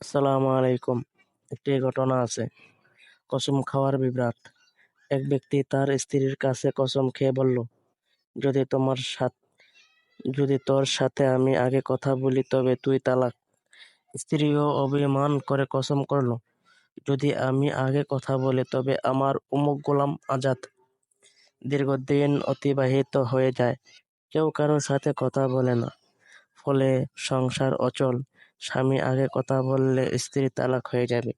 আসসালামু আলাইকুম। একটি ঘটনা আছে। কসম খাওয়ার বিভ্রাট। এক ব্যক্তি তার স্ত্রীর কাছে কসম খেয়ে বলল, যদি তোমার সাথ, যদি তোর সাথে আমি আগে কথা বলি, তবে তুই তালাক। স্ত্রীও অভিমান করে কসম করল, যদি আমি আগে কথা বলি, তবে আমার অমুক গোলাম আজাদ দীর্ঘদিন অতিবাহিত হয়ে যায়। কেউ কারোর সাথে কথা বলে না। ফলে সংসার অচল। স্বামী আগে কথা বললে স্ত্রী তালাক হয়ে যাবে।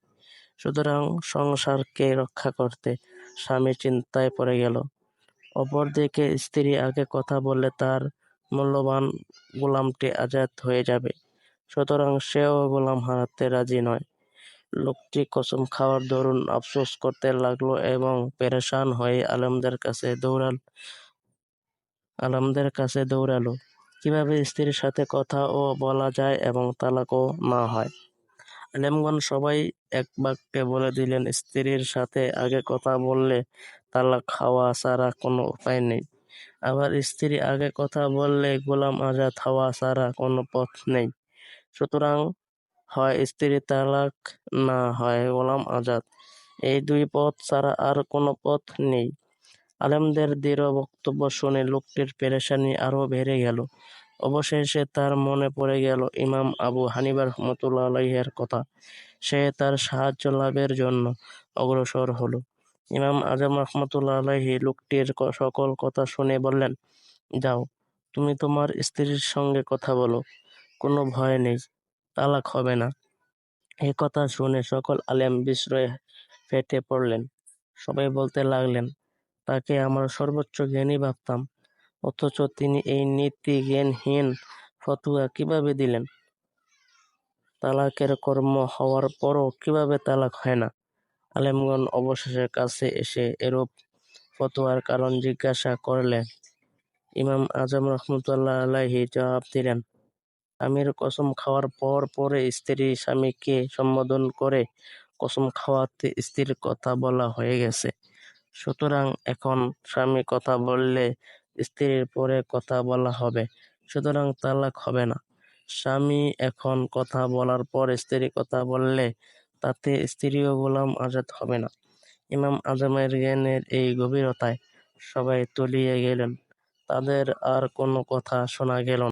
সুতরাং সংসারকে রক্ষা করতে স্বামী চিন্তায় পড়ে গেল। অপরদিকে স্ত্রী আগে কথা বললে তার মূল্যবান গোলামটি আজাদ হয়ে যাবে। সুতরাং সেও গোলাম হারাতে রাজি নয়। লোকটি কসম খাওয়ার দরুন আফসোস করতে লাগল এবং পেরেশান হয়ে আলমদের কাছে দৌড়াল আলমদের কাছে দৌড়ালো। কীভাবে স্ত্রীর সাথে কথা ও বলা যায় এবং তালাকও না হয়? আলেমগণ সবাই এক বাক্যে বলে দিলেন, স্ত্রীর সাথে আগে কথা বললে তালাক হওয়া ছাড়া কোনো উপায় নেই। আবার স্ত্রী আগে কথা বললে গোলাম আজাদ হওয়া ছাড়া কোনো পথ নেই। সুতরাং হয় স্ত্রী তালাক না হয় গোলাম আজাদ। এই দুই পথ ছাড়া আর কোনো পথ নেই। আলেমদের দৃঢ় বক্তব্য শুনে লোকটির পেরেশানি আরও বেড়ে গেল। অবশেষে তার মনে পড়ে গেল ইমাম আবু হানিবার রহমতুল্লাহ আলাইহের কথা। সে তার সাহায্য লাভের জন্য অগ্রসর হলো। ইমাম আজম রহমতুল্লাহ আলাহি লোকটির সকল কথা শুনে বললেন, যাও, তুমি তোমার স্ত্রীর সঙ্গে কথা বলো, কোনো ভয় নেই, তালাক হবে না। এ কথা শুনে সকল আলেম বিস্ময়ে ফেটে পড়লেন। সবাই বলতে লাগলেন তাকে আমার সর্বোচ্চ জ্ঞানী ভাবতাম। অথচ তিনি এই নীতি জ্ঞানহীন ফতুয়া কীভাবে দিলেন? তালাকের কর্ম হওয়ার পরও কীভাবে তালাক হয় না? আলেমগণ অবশেষে কাছে এসে এরূপ ফতোয়ার কারণ জিজ্ঞাসা করলেন ইমাম আজম রহমতুল্লাহ আলাহি জবাব দিলেন, আমির কসম খাওয়ার পর পরে স্ত্রী স্বামীকে সম্বোধন করে কসম খাওয়াতে স্ত্রীর কথা বলা হয়ে গেছে। সুতরাং এখন স্বামী কথা বললে স্ত্রীর পরে কথা বলা হবে, সুতরাং তালাক হবে না। স্বামী এখন কথা বলার পর স্ত্রী কথা বললে তাতে স্ত্রীও গোলাম আজাদ হবে না। ইমাম আজমের জ্ঞানের এই গভীরতায় সবাই তলিয়ে গেলেন। তাদের আর কোনো কথা শোনা গেল